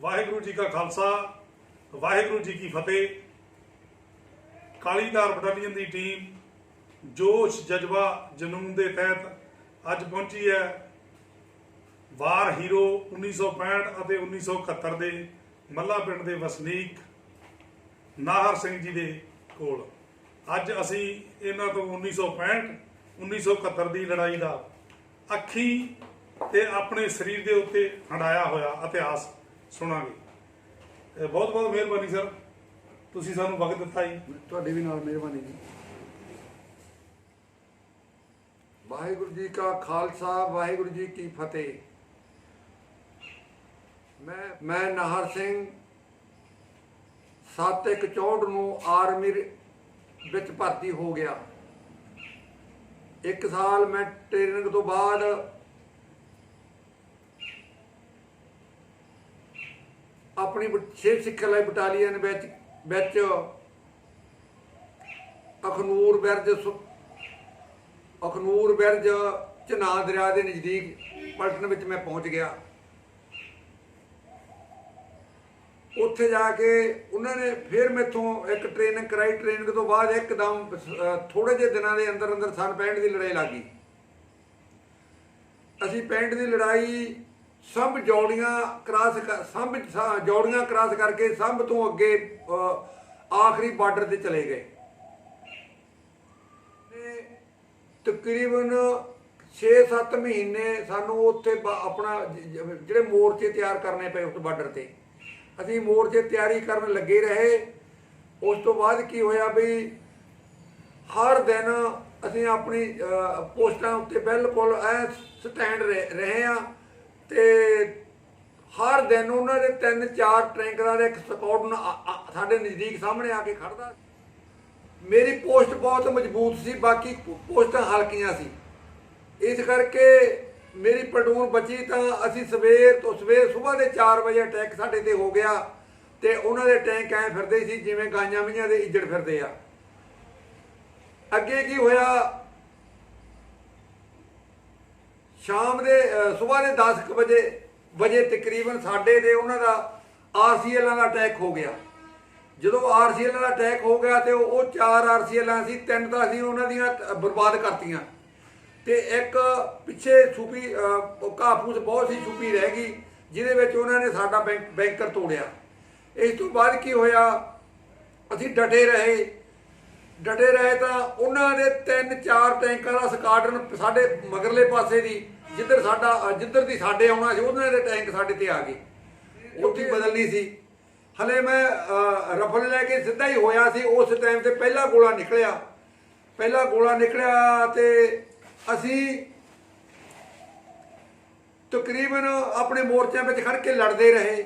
ਵਾਹਿਗੁਰੂ ਜੀ ਕਾ ਖਾਲਸਾ, ਵਾਹਿਗੁਰੂ ਜੀ ਕੀ ਫਤਿਹ। ਕਾਲੀਦਾਰ ਬਟਾਲੀਅਨ ਦੀ ਟੀਮ ਜੋਸ਼ ਜਜ਼ਬਾ ਜਨੂਨ ਦੇ ਤਹਿਤ ਅੱਜ ਪਹੁੰਚੀ ਹੈ। ਵਾਰ ਹੀਰੋ 1965 ਅਤੇ 1971 ਦੇ ਮੱਲਾ ਪਿੰਡ ਦੇ ਵਸਨੀਕ ਨਾਹਰ ਸਿੰਘ ਜੀ ਦੇ ਕੋਲ। ਅੱਜ ਅਸੀਂ ਇਹਨਾਂ ਤੋਂ 1965 1971 ਦੀ ਲੜਾਈ ਦਾ ਅੱਖੀ ਤੇ ਆਪਣੇ ਸਰੀਰ ਦੇ ਉੱਤੇ ਹੰਡਾਇਆ ਹੋਇਆ ਇਤਿਹਾਸ ਸੁਣਾਂਗੇ। ਬਹੁਤ ਬਹੁਤ ਮਿਹਰਬਾਨੀ ਸਰ। ਤੁਸੀਂ ਸਾਨੂੰ ਵਕਤ ਦਿੱਤਾ ਜੀ। ਤੁਹਾਡੀ ਵੀ ਨਾਲ ਮਿਹਰਬਾਨੀ ਜੀ। ਵਾਹਿਗੁਰੂ ਜੀ ਕਾ ਖਾਲਸਾ, ਵਾਹਿਗੁਰੂ ਜੀ ਕੀ ਫਤਿਹ। ਮੈਂ ਮੈਂ ਨਾਹਰ ਸਿੰਘ 7164 ਨੂੰ ਆਰਮੀ ਵਿੱਚ ਭਰਤੀ ਹੋ ਗਿਆ। ਇੱਕ ਸਾਲ ਮੈਂ ਟ੍ਰੇਨਿੰਗ ਤੋਂ ਬਾਅਦ ਆਪਣੀ ਸਿਹਤ ਸਿੱਖਿਆ ਲਈ ਬਟਾਲੀਅਨ ਵਿੱਚ ਵਿੱਚ ਅਖਨੂਰ ਬਿਰਜ ਸੁ- ਅਖਨੂਰ ਬਿਰਜ ਚਨਾ ਦਰਿਆ ਦੇ ਨਜ਼ਦੀਕ ਪਲਟਨ ਵਿੱਚ ਮੈਂ ਪਹੁੰਚ ਗਿਆ। ਉੱਥੇ ਜਾ ਕੇ ਉਹਨਾਂ ਨੇ ਫਿਰ ਮੈਥੋਂ ਇੱਕ ਟ੍ਰੇਨਿੰਗ ਕਰਾਈ। ਟ੍ਰੇਨਿੰਗ ਤੋਂ ਬਾਅਦ ਇੱਕਦਮ ਥੋੜੇ ਜਿਹੇ ਦਿਨਾਂ ਦੇ ਅੰਦਰ ਅੰਦਰ ਸਨ 65 ਦੀ ਲੜਾਈ ਲੱਗ ਗਈ। ਅਸੀਂ ਪੈਂਟ ਦੀ ਲੜਾਈ ਸਭ ਜੋੜੀਆਂ ਕਰਾਸ ਕਰ- ਸਭ ਸਾ- ਜੌੜੀਆਂ ਕਰਕੇ ਸਭ ਤੋਂ ਅੱਗੇ ਆਖਰੀ ਬਾਰਡਰ ਤੇ ਚਲੇ ਗਏ। ਤੇ ਤਕਰੀਬਨ 6-7 ਮਹੀਨੇ ਸਾਨੂੰ ਉੱਥੇ ਆਪਣਾ ਜਿਹੜੇ ਮੋਰਚੇ ਤਿਆਰ ਕਰਨੇ ਪਏ ਉਸ ਬਾਰਡਰ ਤੇ। ਅਸੀਂ ਮੋਰਚੇ ਤਿਆਰੀ ਕਰਨ ਲੱਗੇ ਰਹੇ। ਉਸ ਤੋਂ ਬਾਅਦ ਕੀ ਹੋਇਆ ਵੀ ਹਰ ਦਿਨ ਅਸੀਂ ਆਪਣੀ ਪੋਸਟਾਂ ਉੱਤੇ ਬਿਲਕੁਲ ਐ ਸਟੈਂਡ ਰਹੇ ਰਹੇ ਆ ਤੇ ਹਰ ਦਿਨ ਉਹਨਾਂ ਦੇ ਤਿੰਨ ਚਾਰ ਟੈਂਕਰਾਂ ਦਾ ਇੱਕ ਸਕਾਊਟ ਸਾਡੇ ਨਜ਼ਦੀਕ ਸਾਹਮਣੇ ਆ ਕੇ ਖੜਦਾ ਮੇਰੀ ਪੋਸਟ ਬਹੁਤ ਮਜ਼ਬੂਤ ਸੀ, ਬਾਕੀ ਪੋਸਟਾਂ ਹਲਕੀਆਂ ਸੀ। ਇਸ ਕਰਕੇ ਮੇਰੀ ਪਲਟੂਨ ਬਚੀ ਤਾਂ ਅਸੀਂ ਸਵੇਰ ਤੋਂ ਸਵੇਰ ਸਵੇਰ ਦੇ 4 ਵਜੇ ਅਟੈਕ ਸਾਡੇ ਤੇ ਹੋ ਗਿਆ ਤੇ ਉਹਨਾਂ ਦੇ ਟੈਂਕ ਐ ਫਿਰਦੇ ਸੀ ਜਿਵੇਂ ਗਾਈਆਂ ਮੀਆਂ ਦੇ ਇੱਜੜ ਫਿਰਦੇ ਆ। ਅੱਗੇ ਕੀ ਹੋਇਆ? ਸ਼ਾਮ ਦੇ ਸਵੇਰ ਦੇ 10 ਕੁ ਵਜੇ ਵਜੇ ਤਕਰੀਬਨ ਸਾਡੇ ਦੇ ਉਹਨਾਂ ਦਾ ਆਰਸੀਐਲਾਂ ਦਾ ਅਟੈਕ ਹੋ ਗਿਆ। ਜਦੋਂ ਆਰਸੀਐਲ ਦਾ ਅਟੈਕ ਹੋ ਗਿਆ ਤੇ ਉਹ ਚਾਰ ਆਰਸੀਐਲਾਂ ਸੀ ਤਿੰਨ ਤਾਂ ਅਸੀਂ ਉਹਨਾਂ ਦੀਆਂ ਬਰਬਾਦ ਕਰਤੀਆਂ। ਤੇ ਇੱਕ ਪਿੱਛੇ ਛੁਪੀ ਅਹ, ਕਾਫੂਸ ਬਹੁਤ ਸੀ ਛੁਪੀ ਰਹਿ ਗਈ ਜਿਹਦੇ ਵਿੱਚ ਉਹਨਾਂ ਨੇ ਸਾਡਾ ਬੈਂਕ ਬੈਂਕਰ ਤੋੜਿਆ। ਇਸ ਤੋਂ ਬਾਅਦ ਕੀ ਹੋਇਆ? ਅਸੀਂ ਡਟੇ ਰਹੇ। ਡਟੇ ਰਹੇ ਤਾਂ ਉਹਨਾਂ ਦੇ ਤਿੰਨ ਚਾਰ ਟੈਂਕਾਂ ਦਾ ਸਕਾਡਰਨ ਸਾਡੇ ਮਗਰਲੇ ਪਾਸੇ ਦੀ ਜਿੱਧਰ ਸਾਡਾ ਜਿੱਧਰ ਦੀ ਸਾਡੇ ਆਉਣਾ ਸੀ, ਉਹਨਾਂ ਦੇ ਟੈਂਕ ਸਾਡੇ ਤੇ ਆ ਗਏ। ਉੱਥੇ ਬਦਲਣੀ ਸੀ। ਹਲੇ ਮੈਂ ਰਫਲ ਲੈ ਕੇ ਸਿੱਧਾ ਹੀ ਹੋਇਆ ਸੀ, ਉਸ ਟਾਈਮ ਤੇ ਪਹਿਲਾ ਗੋਲਾ ਨਿਕਲਿਆ। ਪਹਿਲਾ ਗੋਲਾ ਨਿਕਲਿਆ ਤੇ ਅਸੀਂ ਤਕਰੀਬਨ ਆਪਣੇ ਮੋਰਚਿਆਂ ਵਿੱਚ ਖੜ ਕੇ ਲੜਦੇ ਰਹੇ।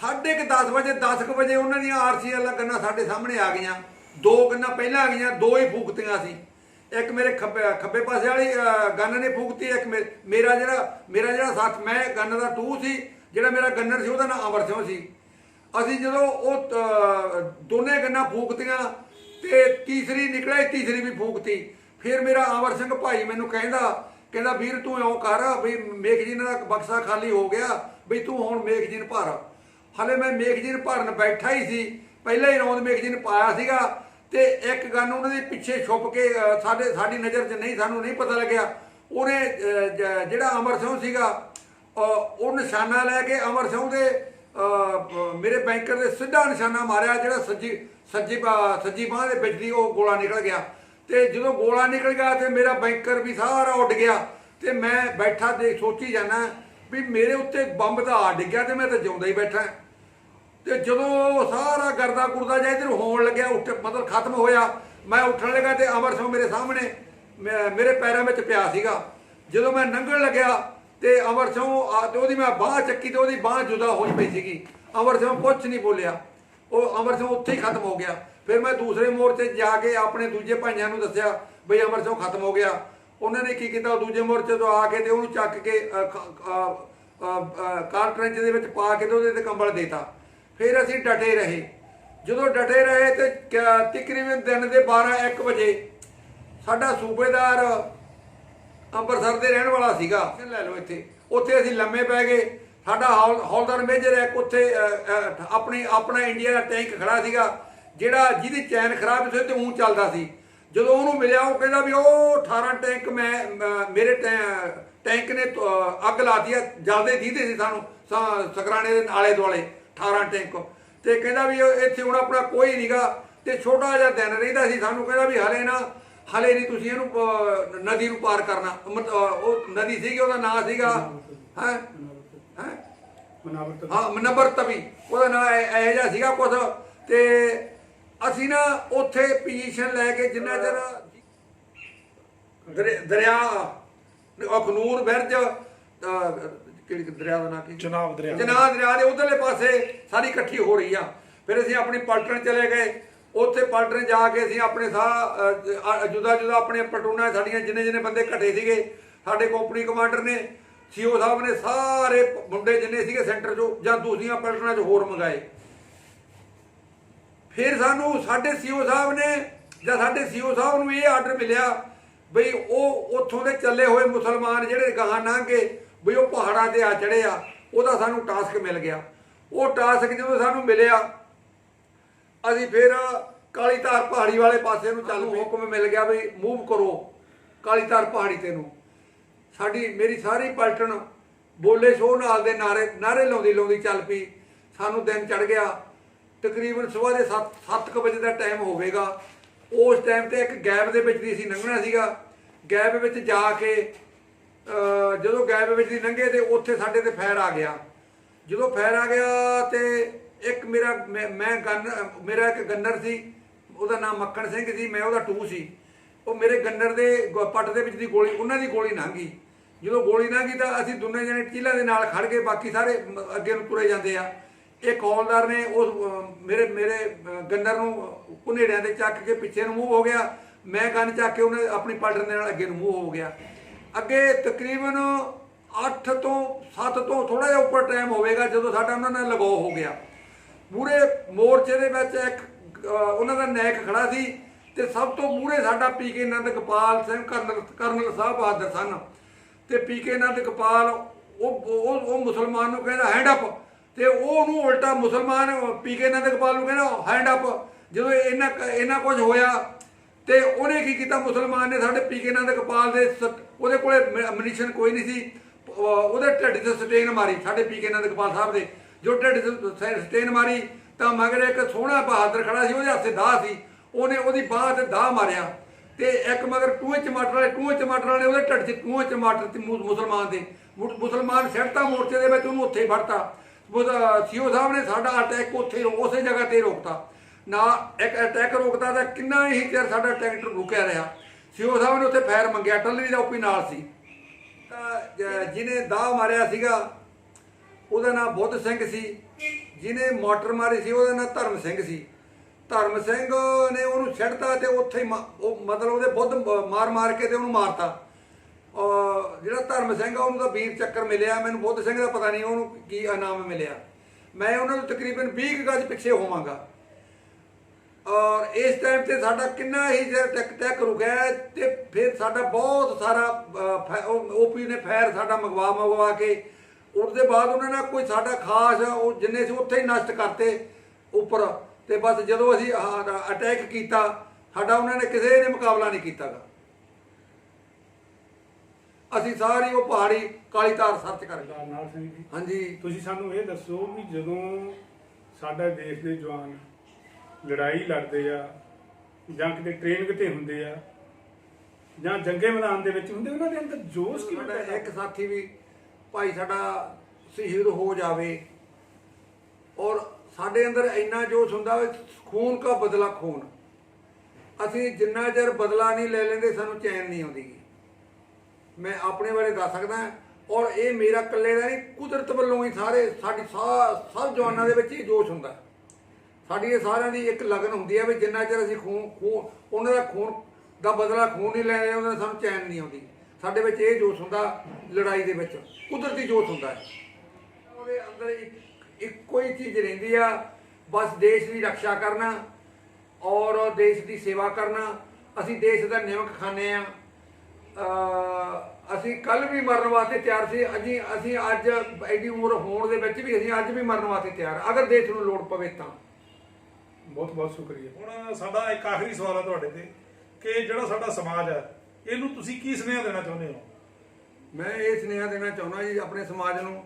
ਸਾਢੇ ਕੁ 10 ਵਜੇ 10 ਕੁ ਵਜੇ ਉਹਨਾਂ ਦੀਆਂ ਆਰਸੀਐਲ ਗੰਨਾਂ ਸਾਡੇ ਸਾਹਮਣੇ ਆ ਗਈਆਂ। ਦੋ ਗੰਨਾਂ ਪਹਿਲਾਂ ਆ ਗਈਆਂ, ਦੋ ਹੀ ਫੂਕਤੀਆਂ ਸੀ। ਇੱਕ ਮੇਰੇ ਖੱਬੇ ਖੱਬੇ ਪਾਸੇ ਵਾਲੀ ਗੰਨ ਨੇ ਫੂਕਤੀ, ਇੱਕ ਮੇ- ਮੇਰਾ ਜਿਹੜਾ ਮੇਰਾ ਜਿਹੜਾ ਸਾਥ, ਮੈਂ ਗੰਨ ਦਾ ਤੂੰ ਸੀ, ਜਿਹੜਾ ਮੇਰਾ ਗੰਨਰ ਸੀ, ਉਹਦਾ ਨਾਮ ਅਮਰ ਸਿੰਘ ਸੀ। ਅਸੀਂ ਜਦੋਂ ਉਹ ਦੋਨੇ ਗੰਨਾਂ ਫੂਕਤੀਆਂ, ਤੇ ਤੀਸਰੀ ਨਿਕਲੇ ਤੀਸਰੀ ਵੀ ਫੂਕਤੀ। ਫਿਰ ਮੇਰਾ ਅਮਰ ਸਿੰਘ ਭਾਈ ਮੈਨੂੰ ਕਹਿੰਦਾ ਕਹਿੰਦਾ, ਵੀਰ, ਤੂੰ ਇਉਂ ਕਰ, ਵੀ ਮੇਖਜੀਨ ਦਾ ਬਕਸਾ ਖਾਲੀ ਹੋ ਗਿਆ, ਵੀ ਤੂੰ ਹੁਣ ਮੇਖਜੀਨ ਭਰ। ਹਲੇ ਮੈਂ ਮੇਖਜੀਨ ਭਰਨ ਬੈਠਾ ਹੀ ਸੀ। ਪਹਿਲਾਂ ਹੀ ਰੌਂਦ ਮੇਖਜੀਨ ਪਾਇਆ ਸੀਗਾ। ਤੇ ਇੱਕ ਗੱਲ ਉਹਨਾਂ ਦੇ ਪਿੱਛੇ ਛੁਪ ਕੇ ਸਾਡੇ, ਸਾਡੀ ਨਜ਼ਰ 'ਚ ਨਹੀਂ, ਸਾਨੂੰ ਨਹੀਂ ਪਤਾ ਲੱਗਿਆ। ਉਹਨੇ ਜਿਹੜਾ ਅਮਰ ਸਿੰਘ ਸੀਗਾ ਉਹ ਨਿਸ਼ਾਨਾ ਲੈ ਕੇ ਅਮਰ ਸਿੰਘ ਦੇ ਮੇਰੇ ਬੈਂਕਰ ਦੇ ਸਿੱਧਾ ਨਿਸ਼ਾਨਾ ਮਾਰਿਆ, ਜਿਹੜਾ ਸੱਜੀ ਸੱਜੀ ਸੱਜੀ ਬਾਹ ਦੇ ਵਿੱਚ ਦੀ ਉਹ ਗੋਲਾ ਨਿਕਲ ਗਿਆ। ਤੇ ਜਦੋਂ ਗੋਲਾ ਨਿਕਲ ਗਿਆ ਤੇ ਮੇਰਾ ਬੈਂਕਰ ਵੀ ਸਾਰਾ ਉੱਡ ਗਿਆ। ਤੇ ਮੈਂ ਬੈਠਾ ਦੇ ਸੋਚੀ ਜਾਣਾ ਵੀ ਮੇਰੇ ਉੱਤੇ ਬੰਬ ਦਾ ਆ ਡਿੱਗਿਆ ਤੇ ਮੈਂ ਤਾਂ ਜਿਉਂਦਾ ਹੀ ਬੈਠਾ। ਤੇ ਜਦੋਂ ਉਹ ਸਾਰਾ ਗਰਦਾ ਗੁਰਦਾ ਜਿਹਾ ਇੱਧਰ ਹੋਣ ਲੱਗਿਆ, ਉੱਠ ਮਤਲਬ ਖਤਮ ਹੋਇਆ, ਮੈਂ ਉੱਠਣ ਲੱਗਾ ਤੇ ਅਮਰ ਸਿੰਘ ਮੇਰੇ ਸਾਹਮਣੇ ਮੇਰੇ ਪੈਰਾਂ ਵਿੱਚ ਪਿਆ ਸੀਗਾ। ਜਦੋਂ ਮੈਂ ਨੰਗਣ ਲੱਗਿਆ ਤੇ ਅਮਰ ਸਿੰਘ ਆ- ਉਹਦੀ ਮੈਂ ਬਾਹ ਚੱਕੀ ਤੇ ਉਹਦੀ ਬਾਹ ਜੁਦਾ ਹੋਈ ਪਈ ਸੀਗੀ। ਅਮਰ ਸਿੰਘ ਕੁਝ ਨਹੀਂ ਬੋਲਿਆ। ਉਹ ਅਮਰ ਸਿੰਘ ਉੱਥੇ ਹੀ ਖਤਮ ਹੋ ਗਿਆ। ਫਿਰ ਮੈਂ ਦੂਸਰੇ ਮੋਰਚੇ ਜਾ ਕੇ ਆਪਣੇ ਦੂਜੇ ਭਾਈਆਂ ਨੂੰ ਦੱਸਿਆ ਬਈ ਅਮਰ ਸਿੰਘ ਖਤਮ ਹੋ ਗਿਆ। ਉਹਨਾਂ ਨੇ ਕੀ ਕੀਤਾ? ਦੂਜੇ ਮੋਰਚੇ ਤੋਂ ਆ ਕੇ ਤੇ ਉਹਨੂੰ ਚੱਕ ਕੇ ਕਾਰ ਟਰੰਚ ਦੇ ਵਿੱਚ ਪਾ ਕੇ ਤੇ ਉਹਦੇ ਤੇ ਕੰਬਲ ਦੇਤਾ। ਫਿਰ ਅਸੀਂ ਡਟੇ ਰਹੇ। ਜਦੋਂ ਡਟੇ ਰਹੇ ਤੇ ਤਕਰੀਬਨ ਦਿਨ ਦੇ 12 1 ਵਜੇ ਸਾਡਾ ਸੂਬੇਦਾਰ ਅੰਮ੍ਰਿਤਸਰ ਦੇ ਰਹਿਣ ਵਾਲਾ ਸੀਗਾ। ਲੈ ਲਓ ਇੱਥੇ। ਉੱਥੇ ਅਸੀਂ ਲੰਮੇ ਪੈ ਗਏ। ਸਾਡਾ ਹੌਲ- ਹੌਲਦਾਰ ਮੇਜਰ ਇੱਕ ਉੱਥੇ ਅ, ਆਪਣੀ ਆਪਣਾ ਇੰਡੀਆ ਦਾ ਟੈਂਕ ਖੜਾ ਸੀਗਾ ਜਿਹੜਾ ਜਿਹਦੀ ਚੈਨ ਖਰਾਬ ਸੀ ਤੇ ਉਂ ਚੱਲਦਾ ਸੀ। ਜਦੋਂ ਉਹਨੂੰ ਮਿਲਿਆ ਉਹ ਕਹਿੰਦਾ ਵੀ ਉਹ 18 ਟੈਂਕ ਮੈਂ ਮੇਰੇ ਟੈ- ਟੈਂਕ ਨੇ ਅੱਗ ਲਾਤੀ ਆ ਜਲਦੇ ਦੀਦੇ ਸੀ ਸਾਨੂੰ ਸ- ਸਕਰਾਣੇ ਦੇ ਆਲੇ ਦੁਆਲੇ 18 ਟੈਂਕ। ਤੇ ਕਹਿੰਦਾ ਵੀ ਇੱਥੇ ਹੁਣ ਆਪਣਾ ਕੋਈ ਨਹੀਂਗਾ ਤੇ ਛੋਟਾ ਜਿਹਾ ਦਿਨ ਰਹਿੰਦਾ ਸੀ ਸਾਨੂੰ ਕਹਿੰਦਾ ਵੀ ਹਲੇ ਨਾ ਹਲੇ ਨਹੀਂ ਤੁਸੀਂ ਇਹਨੂੰ ਨਦੀ ਨੂੰ ਪਾਰ ਕਰਨਾ। ਉਹ ਨਦੀ ਸੀਗੀ ਉਹਦਾ ਨਾਂ ਸੀਗਾ ਹੈ? ਹੈ? ਮਨਾਵਟ ਹਾਂ ਮਨਬਰ ਤਵੀ। ਉਹਦਾ ਨਾਂ ਇਹ ਜਿਹਾ ਸੀਗਾ ਕੁਝ ਤੇ ਅਸੀਂ ਨਾ ਉੱਥੇ ਪੋਜੀਸ਼ਨ ਲੈ ਕੇ ਜਿੰਨਾ ਚਿਰ ਦਰਿ- ਦਰਿਆ ਅਖਨੂਰ ਬਿਰਜ ਕਿਹੜੀ ਦਰਿਆ ਦਾ ਨਾਂ ਕੀ? ਚਨਾਬ ਦਰਿਆ। ਜਨਾਬ ਦਰਿਆ ਦੇ ਉਧਰਲੇ ਪਾਸੇ ਸਾਰੀ ਇਕੱਠੀ ਹੋ ਰਹੀ ਆ। ਫਿਰ ਅਸੀਂ ਆਪਣੀ ਪਲਟਨ ਚਲੇ ਗਏ। ਉੱਥੇ ਪਲਟਨ ਜਾ ਕੇ ਅਸੀਂ ਆਪਣੇ ਸਾਹ ਜੁਦਾ ਜੁਦਾ ਆਪਣੇ ਪਲਟੂਨਾਂ ਸਾਡੀਆਂ ਜਿੰਨੇ ਜਿੰਨੇ ਬੰਦੇ ਘਟੇ ਸੀਗੇ ਸਾਡੇ ਕੰਪਨੀ ਕਮਾਂਡਰ ਨੇ ਸੀਓ ਸਾਹਿਬ ਨੇ ਸਾਰੇ ਮੁੰਡੇ ਜਿੰਨੇ ਸੀਗੇ ਸੈਂਟਰ 'ਚੋਂ ਜਾਂ ਦੂਸਰੀਆਂ ਪਲਟਨਾਂ 'ਚ ਹੋਰ ਮੰਗਾਏ। ਫਿਰ ਸਾਨੂੰ ਸਾਡੇ ਸੀਓ ਸਾਹਿਬ ਨੇ ਜਾਂ ਸਾਡੇ ਸੀਓ ਸਾਹਿਬ ਨੂੰ ਇਹ ਆਰਡਰ ਮਿਲਿਆ ਬਈ ਉਹ ਉੱਥੋਂ ਦੇ ਚੱਲੇ ਹੋਏ ਮੁਸਲਮਾਨ ਜਿਹੜੇ ਗਾਹਾਂ ਲੰਘੇ ਬਈ ਉਹ ਪਹਾੜਾਂ ਤੇ ਆ ਚੜੇ ਆ ਉਹਦਾ ਸਾਨੂੰ ਟਾਸਕ ਮਿਲ ਗਿਆ। ਉਹ ਟਾਸਕ ਜਦੋਂ ਸਾਨੂੰ ਮਿਲਿਆ ਅਸੀਂ ਫਿਰ ਕਾਲੀ ਧਾਰ ਪਹਾੜੀ ਵਾਲੇ ਪਾਸੇ ਨੂੰ ਚੱਲ ਪਏ। ਹੁਕਮ ਮਿਲ ਗਿਆ ਵੀ ਮੂਵ ਕਰੋ ਕਾਲੀ ਧਾਰ ਪਹਾੜੀ ਤੇ ਨੂੰ। ਸਾਡੀ ਮੇਰੀ ਸਾਰੀ ਪਲਟਣ ਬੋਲੇ ਸ਼ੋਹ ਨਾਲ ਦੇ ਨਾਰੇ ਨਾਰੇ ਲਾਉਂਦੀ ਲਾਉਂਦੀ ਚੱਲ ਪਈ। ਸਾਨੂੰ ਦਿਨ ਚੜ ਗਿਆ। ਤਕਰੀਬਨ ਸਵੇਰ ਦੇ 7 ਵਜੇ ਦਾ ਟਾਈਮ ਹੋਵੇਗਾ। ਉਸ ਟਾਈਮ ਤੇ ਇੱਕ ਗੈਪ ਦੇ ਵਿੱਚ ਦੀ ਅਸੀਂ ਲੰਘਣਾ ਸੀਗਾ। ਗੈਪ ਵਿੱਚ ਜਾ ਕੇ ਜਦੋਂ ਗੈਬ ਵਿੱਚ ਦੀ ਲੰਘੇ ਤੇ ਉੱਥੇ ਸਾਡੇ ਤੇ ਫੈਰ ਆ ਗਿਆ। ਜਦੋਂ ਫੈਰ ਆ ਗਿਆ ਤੇ ਇੱਕ ਮੇਰਾ ਮੈਂ ਮੈਂ ਗਨ, ਮੇਰਾ ਇੱਕ ਗੰਨਰ ਸੀ, ਉਹਦਾ ਨਾਮ ਮੱਖਣ ਸਿੰਘ ਸੀ, ਮੈਂ ਉਹਦਾ ਟੂ ਸੀ। ਉਹ ਮੇਰੇ ਗੰਨਰ ਦੇ ਗ- ਪੱਟ ਦੇ ਵਿੱਚ ਦੀ ਗੋਲੀ, ਉਹਨਾਂ ਦੀ ਗੋਲੀ ਲੰਘੀ ਜਦੋਂ ਗੋਲੀ ਲੰਘੀ ਤਾਂ ਅਸੀਂ ਦੋਨੇ ਜਣੇ ਚੀਲਾ ਦੇ ਨਾਲ ਖੜ ਗਏ, ਬਾਕੀ ਸਾਰੇ ਅੱਗੇ ਨੂੰ ਤੁਰੇ ਜਾਂਦੇ ਆ। ਇਹ ਕੌਲਦਾਰ ਨੇ ਉਸ ਮੇਰੇ ਮੇਰੇ ਗੰਨਰ ਨੂੰ ਕੁਨੇੜਿਆਂ ਦੇ ਚੱਕ ਕੇ ਪਿੱਛੇ ਨੂੰ ਮੂਵ ਹੋ ਗਿਆ। ਮੈਂ ਗਨ ਚੱਕ ਕੇ ਉਹਨੇ ਆਪਣੀ ਪਲਟਨ ਦੇ ਨਾਲ ਅੱਗੇ ਨੂੰ ਮੂਵ ਹੋ ਗਿਆ। ਅੱਗੇ ਤਕਰੀਬਨ 8 ਤੋਂ 7 ਤੋਂ ਥੋੜਾ ਜਿਹਾ ਉੱਪਰ ਟਾਈਮ ਹੋਵੇਗਾ ਜਦੋਂ ਸਾਡਾ ਉਹਨਾਂ ਨਾਲ ਲਗਾਓ ਹੋ ਗਿਆ। ਮੂਰੇ ਮੋਰਚੇ ਦੇ ਵਿੱਚ ਇੱਕ ਉਹਨਾਂ ਦਾ ਨੈਕ ਖੜਾ ਸੀ ਤੇ ਸਭ ਤੋਂ ਮੂਰੇ ਸਾਡਾ PK Nand Gopal Singh, colonel colonel ਸਾਹਿਬ ਬਹਾਦਰ ਸਨ। ਤੇ ਪੀਕੇ ਨੰਦ ਗੋਪਾਲ, ਉਹ ਉਹ ਮੁਸਲਮਾਨ ਨੂੰ ਕਹਿੰਦਾ ਹੈਂਡ ਅਪ ਤੇ ਉਹ ਉਹਨੂੰ ਉਲਟਾ ਮੁਸਲਮਾਨ ਪੀਕੇ ਨੰਦ ਗੋਪਾਲ ਨੂੰ ਕਹਿੰਦਾ ਹੈਂਡ ਅਪ ਜਦੋਂ ਇਹਨਾਂ ਇਹਨਾਂ ਕੁਝ ਹੋਇਆ ਤੇ ਉਹਨੇ ਕੀ ਕੀਤਾ? ਮੁਸਲਮਾਨ ਨੇ ਸਾਡੇ ਪੀਕੇ ਨੰਦ ਕਪਾਲ ਦੇ ਉਹਦੇ ਕੋਲੇ ਮਨੀਸ਼ਨ ਕੋਈ ਨਹੀਂ ਸੀ। ਉਹਦੇ ਢਿੱਡ 'ਚ ਸਟੇਨ ਮਾਰੀ ਸਾਡੇ ਪੀਕੇ ਨੰਦ ਗੋਪਾਲ ਸਾਹਿਬ ਦੇ। ਜੋ ਢਿੱਡ 'ਤੇ ਸਟੇਨ ਮਾਰੀ, ਤਾਂ ਮਗਰ ਇੱਕ ਸੋਹਣਾ ਬਹਾਦਰ ਖੜਾ ਸੀ, ਉਹਦੇ ਹੱਥੇ ਦਾਹ ਸੀ। ਉਹਨੇ ਉਹਦੀ ਬਾਹ ਤੇ ਦਾਹ ਮਾਰਿਆ। ਤੇ ਇੱਕ ਮਗਰ ਟੂਏ ਟਮਾਟਰ ਵਾਲੇ ਟੂਏ ਟਮਾਟਰ ਵਾਲੇ ਉਹਦੇ ਢਿੱਡ 'ਚ ਟੂਏ ਟਮਾਟਰ ਤੇ ਮੁਸਲਮਾਨ ਦੇ। ਮੁਸਲਮਾਨ ਸਿਰਤਾ ਮੋਰਚੇ ਦੇ ਵਿੱਚ ਉਹਨੂੰ ਉੱਥੇ ਹੀ ਵੜਤਾ ਸੀਓ ਸਾਹਿਬ ਨੇ ਸਾਡਾ ਅਟੈਕ ਉੱਥੇ ਉਸੇ ਜਗ੍ਹਾ ਤੇ ਰੋਕਤਾ। ਨਾ ਇੱਕ ਅਟੈਕ ਰੋਕਦਾ ਤਾਂ ਕਿੰਨਾ ਹੀ ਚਿਰ ਸਾਡਾ ਟਰੈਕਟਰ ਰੁਕਿਆ ਰਿਹਾ। ਸੀਓ ਸਾਹਿਬ ਨੇ ਉੱਥੇ ਫੈਰ ਮੰਗਿਆ ਟੱਲਰੀ ਦਾ ਓਪੀ ਨਾਲ ਸੀ। ਤਾਂ ਜਿਹਨੇ ਦਾਅ ਮਾਰਿਆ ਸੀਗਾ, ਉਹਦਾ ਨਾਮ ਬੁੱਧ ਸਿੰਘ ਸੀ। ਜਿਹਨੇ ਮੋਟਰ ਮਾਰੀ ਸੀ, ਉਹਦਾ ਨਾਮ ਧਰਮ ਸਿੰਘ ਸੀ। ਧਰਮ ਸਿੰਘ ਨੇ ਉਹਨੂੰ ਛੱਡਤਾ ਤੇ ਉੱਥੇ ਹੀ ਉਹ ਮਤਲਬ ਉਹਦੇ ਬੁੱਧ ਮਾਰ ਮਾਰ ਕੇ ਤੇ ਉਹਨੂੰ ਮਾਰਤਾ। ਔਰ ਜਿਹੜਾ ਧਰਮ ਸਿੰਘ ਆ, ਉਹਨੂੰ ਤਾਂ ਵੀਰ ਚੱਕਰ ਮਿਲਿਆ। ਮੈਨੂੰ ਬੁੱਧ ਸਿੰਘ ਦਾ ਪਤਾ ਨਹੀਂ ਉਹਨੂੰ ਕੀ ਇਨਾਮ ਮਿਲਿਆ। ਮੈਂ ਉਹਨਾਂ ਨੂੰ ਤਕਰੀਬਨ 20 ਕੁ ਗਜ ਪਿੱਛੇ ਹੋਵਾਂਗਾ। ਔਰ ਇਸ ਟਾਈਮ ਤੇ ਸਾਡਾ ਕਿੰਨਾ ਹੀ ਜਿਹੜਾ ਟੈਕ ਟੈਕ ਰੁਕਿਆ ਤੇ ਫਿਰ ਸਾਡਾ ਬਹੁਤ ਸਾਰਾ ਓਪੀ ਨੇ ਫਾਇਰ ਸਾਡਾ ਮੰਗਵਾ ਮੰਗਵਾ ਕੇ ਉਹਦੇ ਬਾਅਦ ਉਹਨਾਂ ਨੇ ਕੋਈ ਸਾਡਾ ਖਾਸ ਉਹ ਜਿੰਨੇ ਸੀ ਉੱਥੇ ਹੀ ਨਸ਼ਟ ਕਰਤੇ ਉੱਪਰ ਤੇ ਬਸ ਜਦੋਂ ਅਸੀਂ ਅਟੈਕ ਕੀਤਾ ਸਾਡਾ ਉਹਨਾਂ ਨੇ ਕਿਸੇ ਨੇ ਮੁਕਾਬਲਾ ਨਹੀਂ ਕੀਤਾਗਾ। ਅਸੀਂ ਸਾਰੀ ਉਹ ਪਹਾੜੀ ਕਾਲੀ ਤਾਰ ਸਰਚ ਕਰ ਗਏ ਨਾਲ ਸਿੰਘ ਜੀ ਹਾਂਜੀ। ਤੁਸੀਂ ਸਾਨੂੰ ਇਹ ਦੱਸੋ ਵੀ ਜਦੋਂ ਸਾਡਾ ਦੇਸ਼ ਦੇ ਜਵਾਨ ਲੜਾਈ ਲੜਦੇ ਆ ਜਾਂ ਕਿਤੇ ਟ੍ਰੇਨਿੰਗ ਤੇ ਹੁੰਦੇ ਆ ਜਾਂ ਜੰਗੇ ਮੈਦਾਨ ਦੇ ਵਿੱਚ ਹੁੰਦੇ ਉਹਨਾਂ ਦੇ ਅੰਦਰ ਜੋਸ਼ ਕਿਵੇਂ ਸਾਡਾ ਪੈਦਾ? ਇੱਕ ਸਾਥੀ ਵੀ ਭਾਈ ਸਾਡਾ ਸ਼ਹੀਦ ਹੋ ਜਾਵੇ ਔਰ ਸਾਡੇ ਅੰਦਰ ਇੰਨਾ ਜੋਸ਼ ਹੁੰਦਾ ਵੀ ਖੂਨ ਕਾ ਬਦਲਾ ਖੂਨ। ਅਸੀਂ ਜਿੰਨਾ ਚਿਰ ਬਦਲਾ ਨਹੀਂ ਲੈ ਲੈਂਦੇ ਸਾਨੂੰ ਚੈਨ ਨਹੀਂ ਆਉਂਦੀ। ਮੈਂ ਆਪਣੇ ਬਾਰੇ ਦੱਸ ਸਕਦਾ ਔਰ ਇਹ ਮੇਰਾ ਇਕੱਲੇ ਦਾ ਨਹੀਂ ਕੁਦਰਤ ਵੱਲੋਂ ਹੀ ਸਾਰੇ ਸਾਡੀ ਸਭ ਜਵਾਨਾਂ ਦੇ ਵਿੱਚ ਇਹ ਜੋਸ਼ ਹੁੰਦਾ। ਸਾਡੀ ਇਹ ਸਾਰਿਆਂ ਦੀ ਇੱਕ ਲਗਨ ਹੁੰਦੀ ਹੈ ਵੀ ਜਿੰਨਾ ਚਿਰ ਅਸੀਂ ਖੂਨ ਖੂਨ ਉਹਨਾਂ ਦਾ ਖੂਨ ਦਾ ਬਦਲਾ ਖੂਨ ਨਹੀਂ ਲੈ ਉਹਨਾਂ ਦਾ ਸਾਨੂੰ ਚੈਨ ਨਹੀਂ ਆਉਂਦੀ। ਸਾਡੇ ਵਿੱਚ ਇਹ ਜੋਸ਼ ਹੁੰਦਾ ਲੜਾਈ ਦੇ ਵਿੱਚ। ਕੁਦਰਤੀ ਜੋਸ਼ ਹੁੰਦਾ ਹੈ। ਉਹਦੇ ਅੰਦਰ ਇੱਕ ਇੱਕੋ ਹੀ ਚੀਜ਼ ਰਹਿੰਦੀ ਆ, ਬਸ ਦੇਸ਼ ਦੀ ਰੱਖਿਆ ਕਰਨਾ ਔਰ ਦੇਸ਼ ਦੀ ਸੇਵਾ ਕਰਨਾ। ਅਸੀਂ ਦੇਸ਼ ਦਾ ਨਿਮਕ ਖਾਨੇ ਆ ਅਸੀਂ ਕੱਲ ਵੀ ਮਰਨ ਵਾਸਤੇ ਤਿਆਰ ਸੀ। ਅਜੀ ਅਸੀਂ ਅੱਜ ਐਡੀ ਉਮਰ ਹੋਣ ਦੇ ਵਿੱਚ ਵੀ ਅਸੀਂ ਅੱਜ ਵੀ ਮਰਨ ਵਾਸਤੇ ਤਿਆਰ। ਅਗਰ ਦੇਸ਼ ਨੂੰ ਲੋੜ ਪਵੇ ਤਾਂ। ਬਹੁਤ ਬਹੁਤ ਸ਼ੁਕਰੀਆ। ਹੁਣ ਸਾਡਾ ਇੱਕ ਆਖਰੀ ਸਵਾਲ ਹੈ ਤੁਹਾਡੇ ਤੇ ਕਿ ਜਿਹੜਾ ਸਾਡਾ ਸਮਾਜ ਹੈ ਇਹਨੂੰ ਤੁਸੀਂ ਕੀ ਸੁਨੇਹਾ ਦੇਣਾ ਚਾਹੁੰਦੇ ਹੋ? ਮੈਂ ਇਹ ਸੁਨੇਹਾ ਦੇਣਾ ਚਾਹੁੰਦਾ ਜੀ ਆਪਣੇ ਸਮਾਜ ਨੂੰ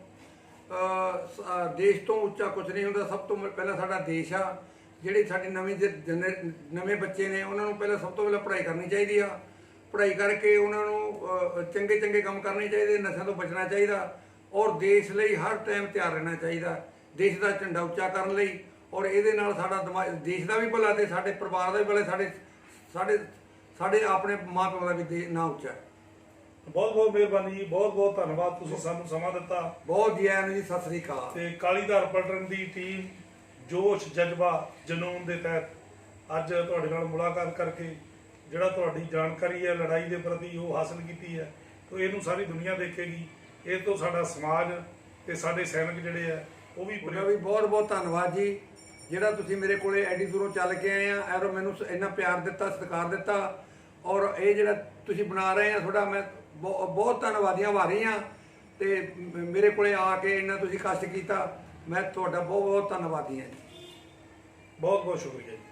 ਦੇਸ਼ ਤੋਂ ਉੱਚਾ ਕੁਝ ਨਹੀਂ ਹੁੰਦਾ ਸਭ ਤੋਂ ਪਹਿਲਾਂ ਸਾਡਾ ਦੇਸ਼ ਆ। ਜਿਹੜੀ ਸਾਡੀ ਨਵੀਂ ਨਵੇਂ ਬੱਚੇ ਨੇ ਉਹਨਾਂ ਨੂੰ ਪਹਿਲਾਂ ਸਭ ਤੋਂ ਪਹਿਲਾਂ ਪੜ੍ਹਾਈ ਕਰਨੀ ਚਾਹੀਦੀ ਆ। ਪੜ੍ਹਾਈ ਕਰਕੇ ਉਹਨਾਂ ਨੂੰ ਚੰਗੇ ਚੰਗੇ ਕੰਮ ਕਰਨੇ ਚਾਹੀਦੇ ਨਸ਼ਿਆਂ ਤੋਂ ਬਚਣਾ ਚਾਹੀਦਾ ਔਰ ਦੇਸ਼ ਲਈ ਹਰ ਟਾਈਮ ਤਿਆਰ ਰਹਿਣਾ ਚਾਹੀਦਾ। ਦੇਸ਼ ਦਾ ਝੰਡਾ ਉੱਚਾ ਕਰਨ ਲਈ ਔਰ ਇਹਦੇ ਨਾਲ ਸਾਡਾ ਦਿਮਾ- ਦੇਸ਼ ਦਾ ਵੀ ਭਲਾ ਤੇ ਸਾਡੇ ਪਰਿਵਾਰ ਦਾ ਵੀ ਭਲਾ ਸਾਡੇ ਸਾਡੇ ਸਾਡੇ ਆਪਣੇ ਮਾਪਿਆਂ ਦਾ ਵੀ ਦੇ- ਨਾਂ ਉੱਚਾ। ਬਹੁਤ ਬਹੁਤ ਮਿਹਰਬਾਨੀ ਜੀ ਬਹੁਤ ਬਹੁਤ ਧੰਨਵਾਦ ਤੁਸੀਂ ਸਾਨੂੰ ਸਮਾਂ ਦਿੱਤਾ। ਬਹੁਤ ਜੀ ਆਇਆਂ ਨੂੰ ਜੀ ਸਤਿ ਸ੍ਰੀ ਅਕਾਲ। ਤੇ ਕਾਲੀਧਾਰ ਪਲਟਨ ਦੀ ਟੀਮ ਜੋਸ਼ ਜਜ਼ਬਾ ਜਨੂਨ ਦੇ ਤਹਿਤ ਅੱਜ ਤੁਹਾਡੇ ਨਾਲ ਮੁਲਾਕਾਤ ਕਰਕੇ ਜਿਹੜਾ ਤੁਹਾਡੀ ਜਾਣਕਾਰੀ ਹੈ ਲੜਾਈ ਦੇ ਪ੍ਰਤੀ ਉਹ ਹਾਸਲ ਕੀਤੀ ਹੈ ਤਾਂ ਇਹਨੂੰ ਸਾਰੀ ਦੁਨੀਆ ਦੇਖੇਗੀ। ਇਹ ਤੋਂ ਸਾਡਾ ਸਮਾਜ ਤੇ ਸਾਡੇ ਸੈਨਿਕ ਜਿਹੜੇ ਆ ਉਹ ਵੀ ਬਹੁਤ ਬਹੁਤ ਧੰਨਵਾਦ ਜੀ। ਜਿਹੜਾ ਤੁਸੀਂ ਮੇਰੇ ਕੋਲੇ ਐਡੀ ਦੂਰੋਂ ਚੱਲ ਕੇ ਆਏ ਆ, ਐਰੋ ਮੈਨੂੰ ਸ- ਇੰਨਾ ਪਿਆਰ ਦਿੱਤਾ, ਸਤਿਕਾਰ ਦਿੱਤਾ, ਔਰ ਇਹ ਜਿਹੜਾ ਤੁਸੀਂ ਬਣਾ ਰਹੇ ਆ ਤੁਹਾਡਾ ਮੈਂ ਬਹੁ- ਬਹੁਤ ਧੰਨਵਾਦੀਆਂ ਵਾਰੀ ਆ, ਤੇ ਮ- ਮੇਰੇ ਕੋਲੇ ਆ ਕੇ ਇੰਨਾ ਤੁਸੀਂ ਕਸ਼ਟ ਕੀਤਾ, ਮੈਂ ਤੁਹਾਡਾ ਬਹੁਤ ਬਹੁਤ ਧੰਨਵਾਦੀ ਹਾਂ ਜੀ। ਬਹੁਤ ਬਹੁਤ ਸ਼ੁਕਰੀਆ ਜੀ।